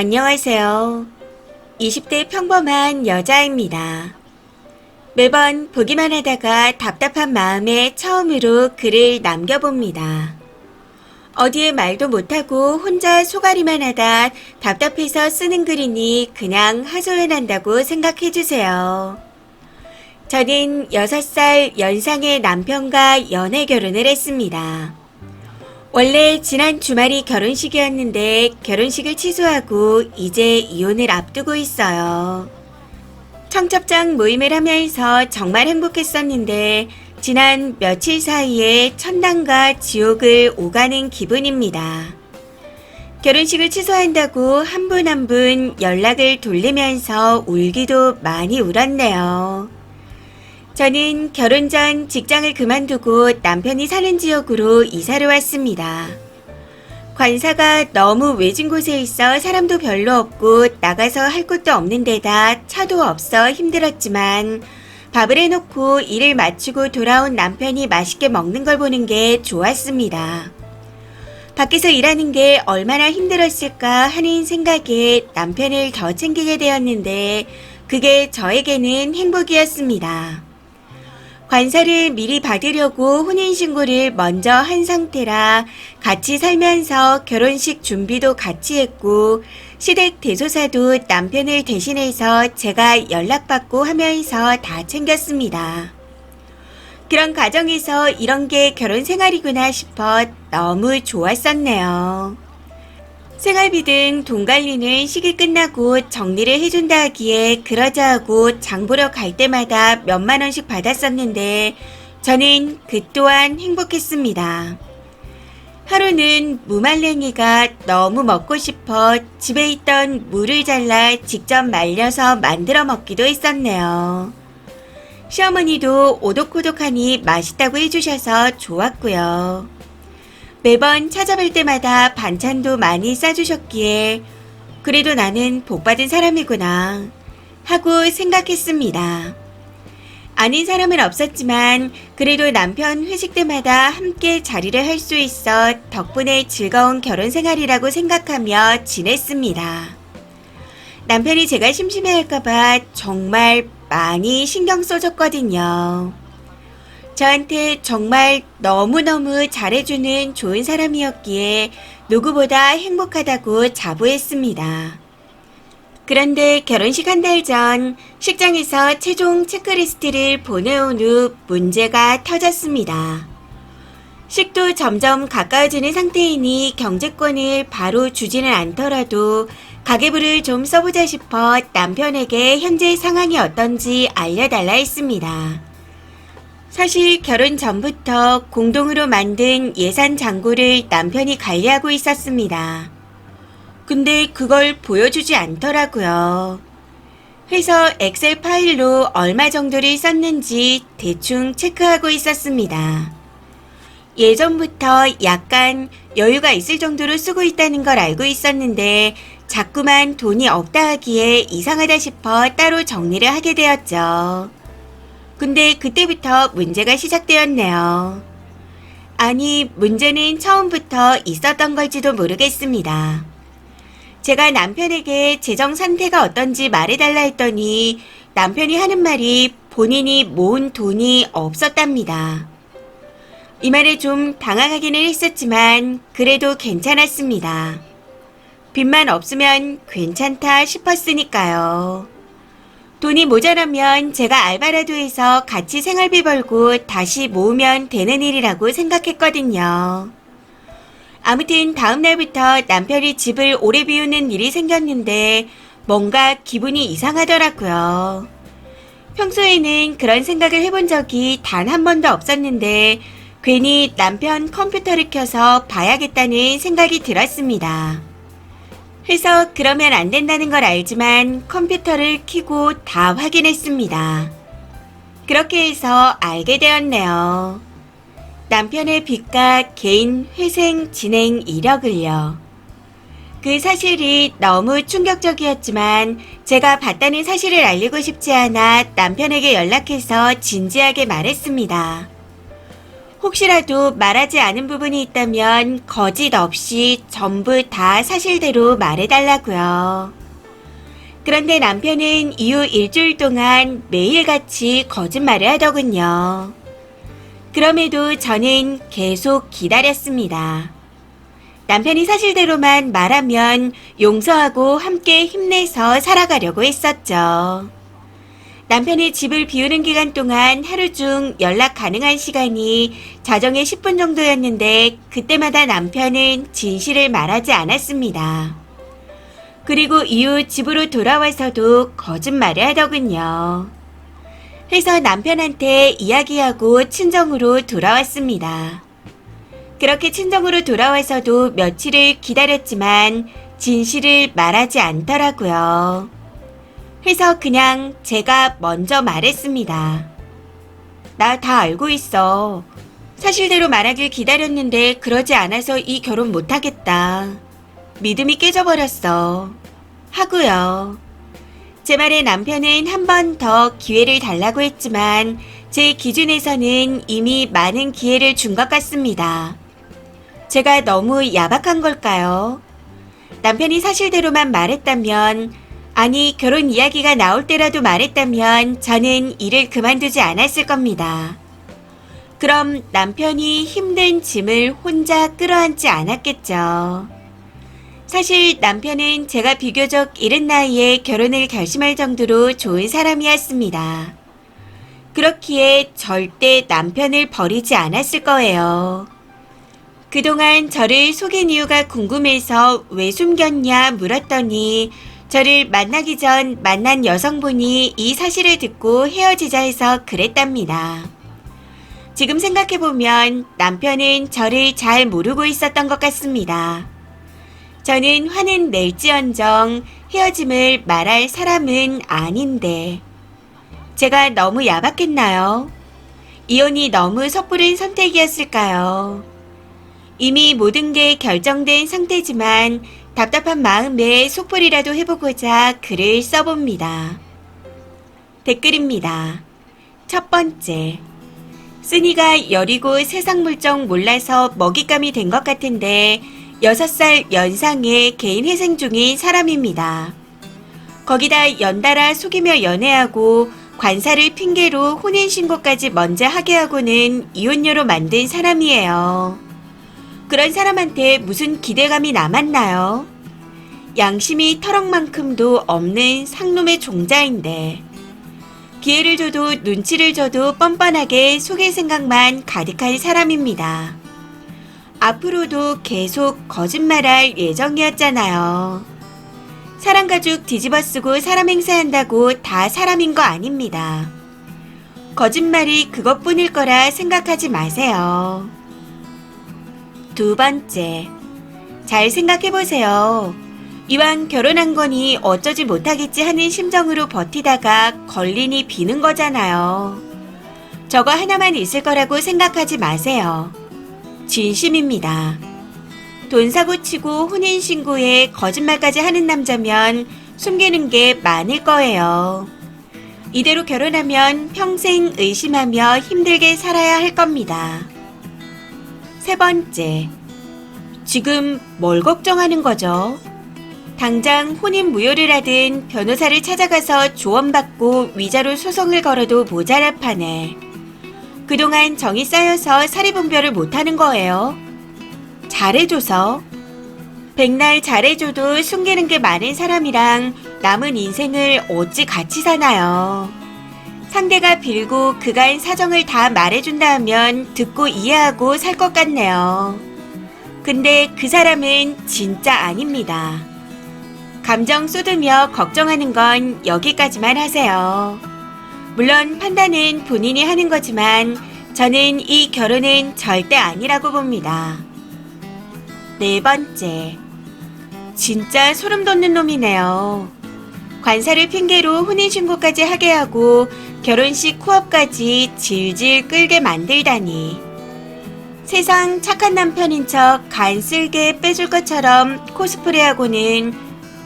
안녕하세요. 20대 평범한 여자입니다. 매번 보기만 하다가 답답한 마음에 처음으로 글을 남겨봅니다. 어디에 말도 못하고 혼자 소가리만 하다 답답해서 쓰는 글이니 그냥 하소연한다고 생각해주세요. 저는 6살 연상의 남편과 연애 결혼을 했습니다. 원래 지난 주말이 결혼식이었는데 결혼식을 취소하고 이제 이혼을 앞두고 있어요. 청첩장 모임을 하면서 정말 행복했었는데 지난 며칠 사이에 천당과 지옥을 오가는 기분입니다. 결혼식을 취소한다고 한 분 한분 연락을 돌리면서 울기도 많이 울었네요. 저는 결혼 전 직장을 그만두고 남편이 사는 지역으로 이사를 왔습니다. 관사가 너무 외진 곳에 있어 사람도 별로 없고 나가서 할 것도 없는 데다 차도 없어 힘들었지만 밥을 해놓고 일을 마치고 돌아온 남편이 맛있게 먹는 걸 보는 게 좋았습니다. 밖에서 일하는 게 얼마나 힘들었을까 하는 생각에 남편을 더 챙기게 되었는데 그게 저에게는 행복이었습니다. 관사를 미리 받으려고 혼인신고를 먼저 한 상태라 같이 살면서 결혼식 준비도 같이 했고 시댁 대소사도 남편을 대신해서 제가 연락받고 하면서 다 챙겼습니다. 그런 과정에서 이런 게 결혼 생활이구나 싶어 너무 좋았었네요. 생활비 등 돈 관리는 시기 끝나고 정리를 해준다 하기에 그러자 하고 장 보러 갈 때마다 몇만 원씩 받았었는데 저는 그 또한 행복했습니다. 하루는 무말랭이가 너무 먹고 싶어 집에 있던 물을 잘라 직접 말려서 만들어 먹기도 했었네요. 시어머니도 오독오독하니 맛있다고 해주셔서 좋았고요. 매번 찾아뵐 때마다 반찬도 많이 싸주셨기에 그래도 나는 복받은 사람이구나 하고 생각했습니다. 아닌 사람은 없었지만 그래도 남편 회식 때마다 함께 자리를 할 수 있어 덕분에 즐거운 결혼 생활이라고 생각하며 지냈습니다. 남편이 제가 심심해할까봐 정말 많이 신경 써줬거든요. 저한테 정말 너무너무 잘해주는 좋은 사람이었기에 누구보다 행복하다고 자부했습니다. 그런데 결혼식 한 달 전 식장에서 최종 체크리스트를 보내온 후 문제가 터졌습니다. 식도 점점 가까워지는 상태이니 경제권을 바로 주지는 않더라도 가계부를 좀 써보자 싶어 남편에게 현재 상황이 어떤지 알려달라 했습니다. 사실 결혼 전부터 공동으로 만든 예산 잔고를 남편이 관리하고 있었습니다. 근데 그걸 보여주지 않더라고요. 회사 엑셀 파일로 얼마 정도를 썼는지 대충 체크하고 있었습니다. 예전부터 약간 여유가 있을 정도로 쓰고 있다는 걸 알고 있었는데 자꾸만 돈이 없다 하기에 이상하다 싶어 따로 정리를 하게 되었죠. 근데 그때부터 문제가 시작되었네요. 아니, 문제는 처음부터 있었던 걸지도 모르겠습니다. 제가 남편에게 재정 상태가 어떤지 말해달라 했더니 남편이 하는 말이 본인이 모은 돈이 없었답니다. 이 말에 좀 당황하기는 했었지만 그래도 괜찮았습니다. 빚만 없으면 괜찮다 싶었으니까요. 돈이 모자라면 제가 알바라도 해서 같이 생활비 벌고 다시 모으면 되는 일이라고 생각했거든요. 아무튼 다음 날부터 남편이 집을 오래 비우는 일이 생겼는데 뭔가 기분이 이상하더라고요. 평소에는 그런 생각을 해본 적이 단 한 번도 없었는데 괜히 남편 컴퓨터를 켜서 봐야겠다는 생각이 들었습니다. 해서 그러면 안 된다는 걸 알지만 컴퓨터를 켜고 다 확인했습니다. 그렇게 해서 알게 되었네요. 남편의 빚과 개인 회생 진행 이력을요. 그 사실이 너무 충격적이었지만 제가 봤다는 사실을 알리고 싶지 않아 남편에게 연락해서 진지하게 말했습니다. 혹시라도 말하지 않은 부분이 있다면 거짓 없이 전부 다 사실대로 말해달라고요. 그런데 남편은 이후 일주일 동안 매일같이 거짓말을 하더군요. 그럼에도 저는 계속 기다렸습니다. 남편이 사실대로만 말하면 용서하고 함께 힘내서 살아가려고 했었죠. 남편이 집을 비우는 기간 동안 하루 중 연락 가능한 시간이 자정에 10분 정도였는데 그때마다 남편은 진실을 말하지 않았습니다. 그리고 이후 집으로 돌아와서도 거짓말을 하더군요. 해서 남편한테 이야기하고 친정으로 돌아왔습니다. 그렇게 친정으로 돌아와서도 며칠을 기다렸지만 진실을 말하지 않더라고요. 해서 그냥 제가 먼저 말했습니다. 나 다 알고 있어. 사실대로 말하길 기다렸는데 그러지 않아서 이 결혼 못하겠다. 믿음이 깨져버렸어. 하고요. 제 말에 남편은 한 번 더 기회를 달라고 했지만 제 기준에서는 이미 많은 기회를 준 것 같습니다. 제가 너무 야박한 걸까요? 남편이 사실대로만 말했다면, 아니, 결혼 이야기가 나올 때라도 말했다면 저는 일을 그만두지 않았을 겁니다. 그럼 남편이 힘든 짐을 혼자 끌어안지 않았겠죠. 사실 남편은 제가 비교적 이른 나이에 결혼을 결심할 정도로 좋은 사람이었습니다. 그렇기에 절대 남편을 버리지 않았을 거예요. 그동안 저를 속인 이유가 궁금해서 왜 숨겼냐 물었더니 저를 만나기 전 만난 여성분이 이 사실을 듣고 헤어지자 해서 그랬답니다. 지금 생각해보면 남편은 저를 잘 모르고 있었던 것 같습니다. 저는 화는 낼지언정 헤어짐을 말할 사람은 아닌데. 제가 너무 야박했나요? 이혼이 너무 섣부른 선택이었을까요? 이미 모든 게 결정된 상태지만 답답한 마음에 속풀이라도 해보고자 글을 써봅니다. 댓글입니다. 첫 번째. 쓰니가 여리고 세상 물정 몰라서 먹잇감이 된 것 같은데 6살 연상의 개인 회생 중인 사람입니다. 거기다 연달아 속이며 연애하고 관사를 핑계로 혼인신고까지 먼저 하게 하고는 이혼녀로 만든 사람이에요. 그런 사람한테 무슨 기대감이 남았나요? 양심이 터럭만큼도 없는 상놈의 종자인데 기회를 줘도 눈치를 줘도 뻔뻔하게 속일 생각만 가득한 사람입니다. 앞으로도 계속 거짓말할 예정이었잖아요. 사람 가죽 뒤집어 쓰고 사람 행세한다고 다 사람인 거 아닙니다. 거짓말이 그것뿐일 거라 생각하지 마세요. 두 번째. 잘 생각해 보세요. 이왕 결혼한 거니 어쩌지 못하겠지 하는 심정으로 버티다가 걸리니 비는 거잖아요. 저거 하나만 있을 거라고 생각하지 마세요. 진심입니다. 돈 사고 치고 혼인신고에 거짓말까지 하는 남자면 숨기는 게 많을 거예요. 이대로 결혼하면 평생 의심하며 힘들게 살아야 할 겁니다. 세 번째. 지금 뭘 걱정하는 거죠? 당장 혼인 무효를 하든 변호사를 찾아가서 조언받고 위자료 소송을 걸어도 모자랄 판에 그동안 정이 쌓여서 사리분별을 못하는 거예요. 잘해줘서 백날 잘해줘도 숨기는 게 많은 사람이랑 남은 인생을 어찌 같이 사나요? 상대가 빌고 그간 사정을 다 말해준다 하면 듣고 이해하고 살 것 같네요. 근데 그 사람은 진짜 아닙니다. 감정 쏟으며 걱정하는 건 여기까지만 하세요. 물론 판단은 본인이 하는 거지만 저는 이 결혼은 절대 아니라고 봅니다. 네 번째. 진짜 소름 돋는 놈이네요. 관사를 핑계로 혼인신고까지 하게 하고 결혼식 코업까지 질질 끌게 만들다니. 세상 착한 남편인 척 간쓸게 빼줄 것처럼 코스프레하고는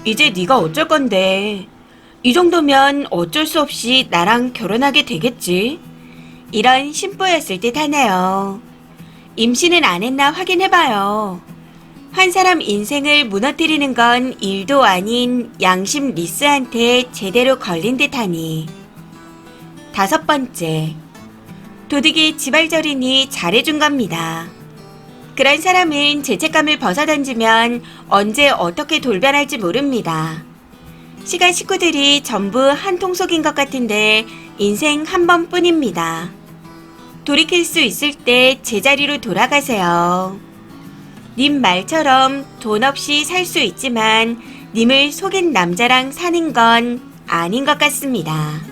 이제 네가 어쩔 건데. 이 정도면 어쩔 수 없이 나랑 결혼하게 되겠지. 이런 심보였을 듯 하네요. 임신은 안 했나 확인해봐요. 한 사람 인생을 무너뜨리는 건 일도 아닌 양심 리스한테 제대로 걸린 듯 하니. 다섯 번째. 도둑이 지발저리니 잘해준 겁니다. 그런 사람은 죄책감을 벗어던지면 언제 어떻게 돌변할지 모릅니다. 시간 식구들이 전부 한 통속인 것 같은데 인생 한 번뿐입니다. 돌이킬 수 있을 때 제자리로 돌아가세요. 님 말처럼 돈 없이 살 수 있지만 님을 속인 남자랑 사는 건 아닌 것 같습니다.